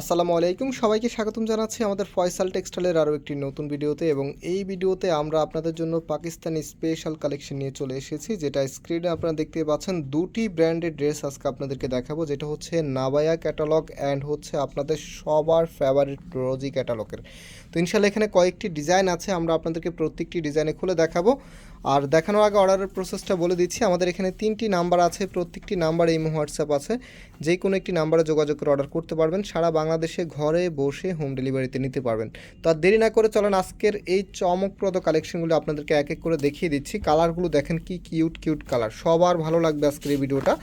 আসসালামু আলাইকুম। সবাইকে স্বাগতম জানাচ্ছি আমাদের ফয়সাল টেক্সটাইলের আরও একটি নতুন ভিডিওতে এবং এই ভিডিওতে আমরা আপনাদের জন্য পাকিস্তানি স্পেশাল কালেকশন নিয়ে চলে এসেছি, যেটা স্ক্রিনে আপনারা দেখতে পাচ্ছেন দুটি ব্র্যান্ডের ড্রেস আজকে আপনাদেরকে দেখাবো, যেটা হচ্ছে নাবায়া ক্যাটালগ অ্যান্ড হচ্ছে আপনাদের সবার ফেভারিট রোজি ক্যাটালগের। তো ইনশাল্লাহ এখানে কয়েকটি ডিজাইন আছে, আমরা আপনাদেরকে প্রত্যেকটি ডিজাইনে খুলে দেখাবো। আর দেখানোর আগে অর্ডারের প্রসেসটা বলে দিচ্ছি। আমাদের এখানে তিনটি নাম্বার আছে, প্রত্যেকটি নাম্বার এই হোয়াটসঅ্যাপ আছে। যে কোনো একটি নাম্বারে যোগাযোগ করে অর্ডার করতে পারবেন। সারা বাংলাদেশে ঘরে বসে হোম ডেলিভারিতে নিতে পারবেন। তো আর দেরি না করে চলেন আজকের এই চমকপ্রদ কালেকশনগুলো আপনাদেরকে এক এক করে দেখিয়ে দিচ্ছি। কালারগুলো দেখেন কি কিউট কিউট কালার সবার ভালো লাগবে আজকের এই ভিডিওটা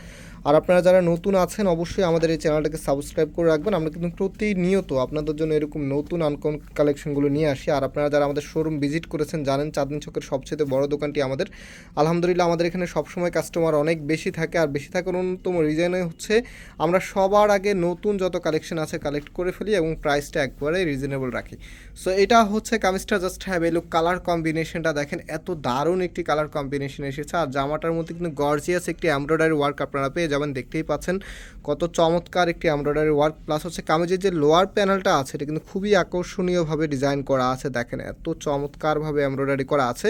আর আপনারা যারা নতুন আছেন, অবশ্যই আমাদের এই চ্যানেলটাকে সাবস্ক্রাইব করে রাখবেন। আমরা কিন্তু প্রতিনিয়ত আপনাদের জন্য এরকম নতুন আনকন কালেকশনগুলো নিয়ে আসি। আর আপনারা যারা আমাদের শোরুম ভিজিট করেছেন, জানেন চাঁদনি চকের সবচেয়ে বড় দোকানটি আমাদের। আলহামদুলিল্লাহ, আমাদের এখানে সবসময় কাস্টমার অনেক বেশি থাকে। আর বেশি থাকার অন্যতম রিজনে হচ্ছে, আমরা সবার আগে নতুন যত কালেকশন আছে কালেক্ট করে ফেলি এবং প্রাইসটা একবারে রিজনেবল রাখি। সো এটা হচ্ছে কামিজটা। জাস্ট হ্যাভ এলুক কালার কম্বিনেশনটা দেখেন, এত দারুণ একটি কালার কম্বিনেশন এসেছে। আর জামাটার মধ্যে কিন্তু গর্জিয়াস একটি এমব্রয়ডারি ওয়ার্ক আপনারা পেয়ে যাবেন, দেখতেই পাচ্ছেন কত চমৎকার একটি এমব্রয়ডারি ওয়ার্ক প্লাস হচ্ছে কামিজের যে লোয়ার প্যানেলটা আছে, এটা কিন্তু খুবই আকর্ষণীয়ভাবে ডিজাইন করা আছে, দেখেন এত চমৎকারভাবে এমব্রয়ডারি করা আছে।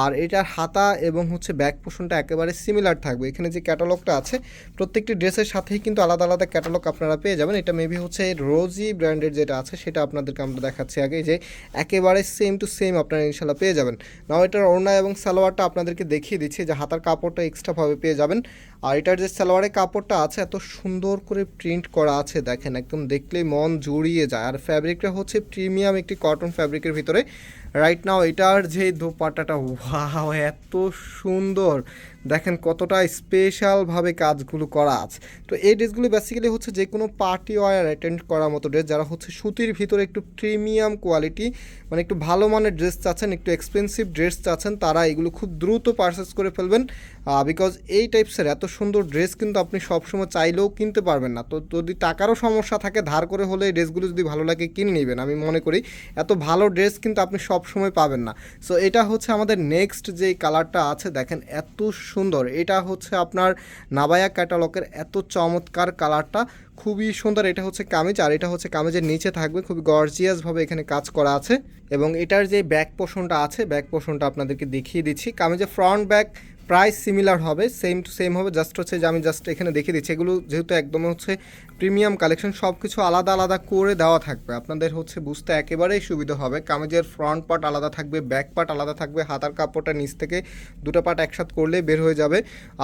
আর এটার হাতা এবং হচ্ছে ব্যাক পোর্শনটা একেবারে সিমিলার থাকবে। এখানে যে ক্যাটালগটা আছে, প্রত্যেকটি ড্রেসের সাথেই কিন্তু আলাদা আলাদা ক্যাটালগ আপনারা পেয়ে যাবেন। এটা মেবি হচ্ছে রোজি ব্র্যান্ডের যেটা আছে, সেটা আপনাদেরকে আমরা দেখাচ্ছি আগে যে একেবারে সেম টু সেম আপনারা ইনশাল্লাহ পেয়ে যাবেন। নাও এটার ওড়না এবং সালোয়ারটা আপনাদেরকে দেখিয়ে দিচ্ছি যে হাতার কাপড়টা এক্সট্রাভাবে পেয়ে যাবেন। আর এটার যে সালোয়ারের কাপড়টা আছে, এত সুন্দর করে প্রিন্ট করা আছে, দেখেন, একদম দেখলেই মন জুড়িয়ে যায়। আর ফ্যাব্রিকটা হচ্ছে প্রিমিয়াম একটি কটন ফ্যাব্রিকের ভিতরে। রাইট নাও এটার যে দোপাট্টাটা ওয়াও এত সুন্দর। দেখেন কতটা স্পেশালভাবে কাজগুলো করা আছে। তো এই ড্রেসগুলো বেসিক্যালি হচ্ছে যে কোনো পার্টি ওয়ার অ্যাটেন্ড করার মতো ড্রেস যারা হচ্ছে সুতির ভিতরে একটু প্রিমিয়াম কোয়ালিটি মানে একটু ভালো মানের ড্রেস চাচ্ছেন, একটু এক্সপেন্সিভ ড্রেস চাচ্ছেন, তারা এগুলো খুব দ্রুত পারচেস করে ফেলবেন। বিকজ এই টাইপসের এত সুন্দর ড্রেস কিন্তু আপনি সবসময় চাইলেও কিনতে পারবেন না। তো যদি টাকারও সমস্যা থাকে, ধার করে হলে এই ড্রেসগুলো যদি ভালো লাগে কিনে নেবেন। আমি মনে করি এত ভালো ড্রেস কিন্তু আপনি সবসময় পাবেন না। সো এটা হচ্ছে আমাদের নেক্সট যে কালারটা আছে, দেখেন এত সুন্দর। এটা হচ্ছে আপনার নাবায়া ক্যাটালগের এত চমৎকার কালারটা খুবই সুন্দর। এটা হচ্ছে কামিজ, আর এটা হচ্ছে কামিজের নিচে থাকবে, খুবই গর্জিয়াসভাবে এখানে কাজ করা আছে। এবং এটার যে ব্যাক পোর্শনটা আছে ব্যাক পোর্শনটা আপনাদেরকে দেখিয়ে দিচ্ছি। কামিজের ফ্রন্ট ব্যাক প্রাইস সিমিলার হবে সেম টু সেম হবে জাস্ট হচ্ছে যে আমি জাস্ট এখানে দেখিয়ে দিচ্ছি। এগুলো যেহেতু একদম হচ্ছে প্রিমিয়াম কালেকশন সব কিছু আলাদা আলাদা করে দেওয়া থাকবে। আপনাদের হচ্ছে বুঝতে একেবারেই সুবিধা হবে। কামিজের ফ্রন্ট পার্ট আলাদা থাকবে ব্যাক পার্ট আলাদা থাকবে, হাতার কাপড়টা নিচ থেকে দুটো পার্ট একসাথ করলে বের হয়ে যাবে।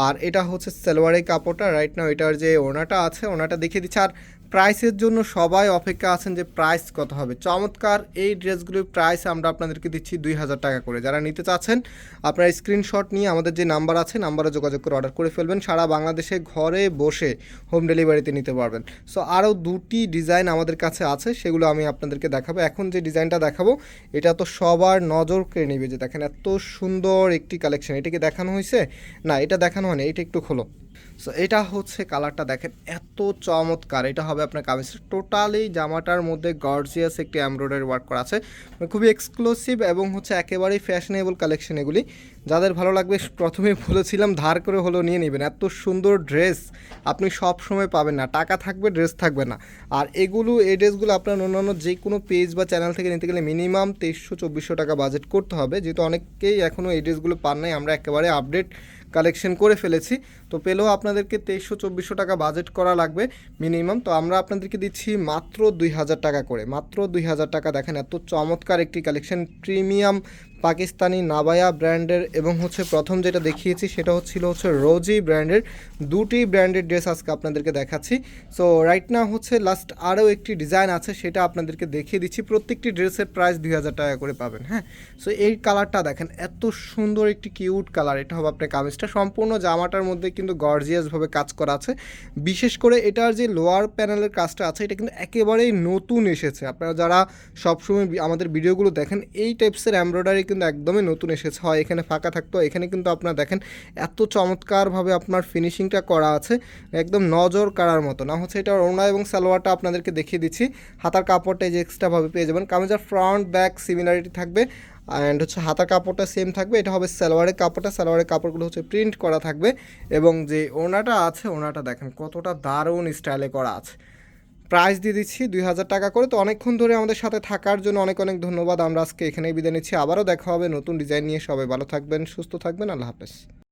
আর এটা হচ্ছে সালোয়ারের কাপড়টা রাইট নাও এটার যে ওনাটা আছে ওনাটা দেখিয়ে দিচ্ছে। আর প্রাইসের জন্য সবাই অপেক্ষা আছেন যে প্রাইস কত হবে। চমৎকার, এই ড্রেসগুলির প্রাইস আমরা আপনাদেরকে দিচ্ছি দুই হাজার টাকা করে। যারা নিতে চাচ্ছেন, আপনারা স্ক্রিনশট নিয়ে আমাদের যে নাম্বার আছে, নাম্বারে যোগাযোগ করে অর্ডার করে ফেলবেন। সারা বাংলাদেশে ঘরে বসে হোম ডেলিভারিতে নিতে পারবেন। সো আরও দুটি ডিজাইন আমাদের কাছে আছে, সেগুলো আমি আপনাদেরকে দেখাবো। এখন যে ডিজাইনটা দেখাবো, এটা তো সবার নজর কেড়ে নেবে যে দেখেন এত সুন্দর একটি কালেকশন এটা কি দেখানো হয়েছে? না, এটা দেখানো হয়নি, এটা একটু খোলো। সো এটা হচ্ছে কালারটা দেখেন, এত চমৎকার। এটা হবে আপনার কামিজ। টোটালি জামাটার মধ্যে গর্জিয়াস একটি এমব্রয়ডারি ওয়ার্ক করা আছে। মানে খুবই এক্সক্লুসিভ এবং হচ্ছে একেবারেই ফ্যাশনেবল কালেকশন এগুলি। যাদের ভালো লাগবে, প্রথমেই বলেছিলাম, ধার করে হলেও নিয়ে নেবেন। এত সুন্দর ড্রেস আপনি সব সময় পাবেন না। টাকা থাকবে ড্রেস থাকবে না। আর এগুলো, এই ড্রেসগুলো আপনার অন্যান্য যে কোনো পেজ বা চ্যানেল থেকে নিতে গেলে মিনিমাম তেইশশো, চব্বিশশো টাকা বাজেট করতে হবে। যেহেতু অনেকেই এখনও এই ড্রেসগুলো পান নাই, আমরা একেবারে আপডেট কালেকশন করে ফেলেছি। তো পেলেও আপনাদেরকে তেইশশো, চব্বিশশো টাকা বাজেট করা লাগবে মিনিমাম। তো আমরা আপনাদেরকে দিচ্ছি মাত্র দুই হাজার টাকা করে। মাত্র দুই হাজার টাকা দেখেন, এত চমৎকার একটি কালেকশন। প্রিমিয়াম পাকিস্তানি নাবায়া ব্র্যান্ডের এবং হচ্ছে প্রথম যেটা দেখিয়েছি সেটা হচ্ছিল হচ্ছে রোজি ব্র্যান্ডের দুটি ব্র্যান্ডের ড্রেস আজকে আপনাদেরকে দেখাচ্ছি। সো রাইট না হচ্ছে লাস্ট আরও একটি ডিজাইন আছে, সেটা আপনাদেরকে দেখিয়ে দিচ্ছি। প্রত্যেকটি ড্রেসের প্রাইস দুই হাজার টাকা করে পাবেন হ্যাঁ? সো এই কালারটা দেখেন, এত সুন্দর একটি কিউট কালার এটা হবে আপনার কামিজটা। সম্পূর্ণ জামাটার মধ্যে কিন্তু গর্জিয়াসভাবে কাজ করা আছে। বিশেষ করে এটার যে লোয়ার প্যানেলের কাজটা আছে, এটা কিন্তু একেবারেই নতুন এসেছে। আপনারা যারা সবসময় আমাদের ভিডিওগুলো দেখেন, এই টাইপসের এমব্রয়ডারি কিন্তু একদমই নতুন এসেছে। হয় এখানে ফাঁকা থাকতো, এখানে কিন্তু আপনারা দেখেন এত চমৎকারভাবে আপনার ফিনিশিংটা করা আছে, একদম নজর কাড়ার মতো। না হচ্ছে এটা ওড়না এবং সালোয়ারটা আপনাদেরকে দেখিয়ে দিচ্ছি। হাতার কাপড়টা এই যে এক্সট্রাভাবে পেয়ে যাবেন। কামিজের ফ্রন্ট ব্যাক সিমিলারিটি থাকবে অ্যান্ড হচ্ছে হাতার কাপড়টা সেম থাকবে। এটা হবে সালোয়ারের কাপড়টা। সালোয়ারের কাপড়গুলো হচ্ছে প্রিন্ট করা থাকবে এবং যে ওনাটা আছে ওনাটা দেখেন কতটা দারুণ স্টাইলে করা আছে। প্রাইস দিয়ে দিচ্ছি দুই হাজার টাকা করে। তো অনেকক্ষণ ধরে আমাদের সাথে থাকার জন্য অনেক অনেক ধন্যবাদ। আমরা আজকে এখানেই বিদায় নিচ্ছি। আবারও দেখা হবে নতুন ডিজাইন নিয়ে। সবাই ভালো থাকবেন, সুস্থ থাকবেন। আল্লাহ হাফেজ।